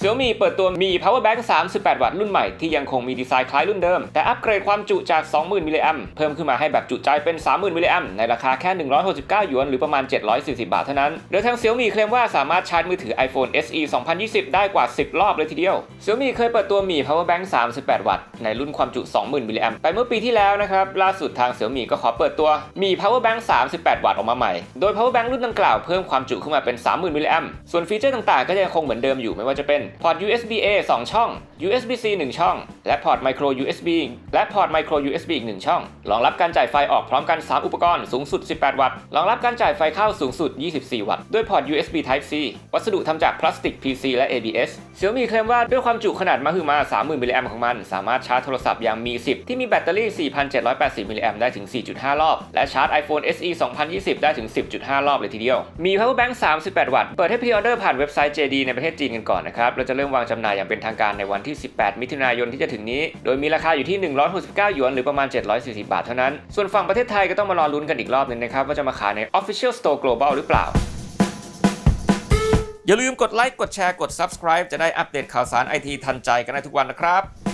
Xiaomi เปิดตัวมี power bank 38 วัตต์รุ่นใหม่ที่ยังคงมีดีไซน์คล้ายรุ่นเดิม แต่อัปเกรดความจุจาก 20,000มิลลิแอมเพิ่มขึ้นมาให้แบบจุใจเป็น 30,000มิลลิแอมในราคาแค่ 169 หยวน หรือประมาณ 740 บาทเท่านั้น โดยทาง Xiaomi เคลมว่าสามารถชาร์จมือถือ iPhone SE 2020 ได้กว่า 10 รอบเลยทีเดียว Xiaomi เคยเปิดตัวมี power bank 38 วัตต์ในรุ่นความจุ 20,000มิลลิแอมไปเมื่อปีที่แล้วนะครับล่าสุดทาง Xiaomi ก็ขอเปิดตัวมี power bank 38 วัตต์ออกมาใหม่โดย power bank รุ่นดังกล่าวเพิ่มความจุขึ้นมาเป็น 30,000มิลลิแอมส่วนฟีเจอร์ต่างๆ ก็ยังคงเหมือนเดิมอยู่ไม่ว่าจะเป็นพอร์ต USB A 2 ช่อง USB-C 1 ช่อง และพอร์ต micro USB และพอร์ต micro USB อีก 1 ช่อง รองรับการจ่ายไฟออกพร้อมกัน 3 อุปกรณ์สูงสุด 18 วัตต์ รองรับการจ่ายไฟเข้าสูงสุด 24 วัตต์ ด้วยพอร์ต USB Type C วัสดุทำจากพลาสติก PC และ ABS Xiaomi เคลมว่าด้วยความจุขนาดมหึมา 30,000 มิลลิแอมของมัน สามารถชาร์จโทรศัพท์อย่างมี 10 ที่มีแบตเตอรี่ 4,780 มิลลิแอมได้ถึง 4.5 รอบ และชาร์จ iPhone SE 2020 ได้ถึง 10.5 รอบเลยทีเดียว มี power bank 38 วัตต์ เปิดให้พรีออเดอร์ผ่านเว็บไซต์ JD ในประเทศจีนกันก่อนนะครับ เราจะเริ่มวางจำหน่ายอย่างเป็นทางการในวันที่ 18 มิถุนายนที่จะถึงนี้ โดยมีราคาอยู่ที่ 169 หยวน หรือประมาณ 740 บาทเท่านั้น ส่วนฝั่งประเทศไทยก็ต้องมารอลุ้นกันอีกรอบหนึงนะครับว่าจะมาขายใน Official Store Global หรือเปล่าอย่าลืมกดไลค์ กดแชร์ กด subscribe จะได้อัปเดตข่าวสารไอทีทันใจกันได้ทุกวันนะครับ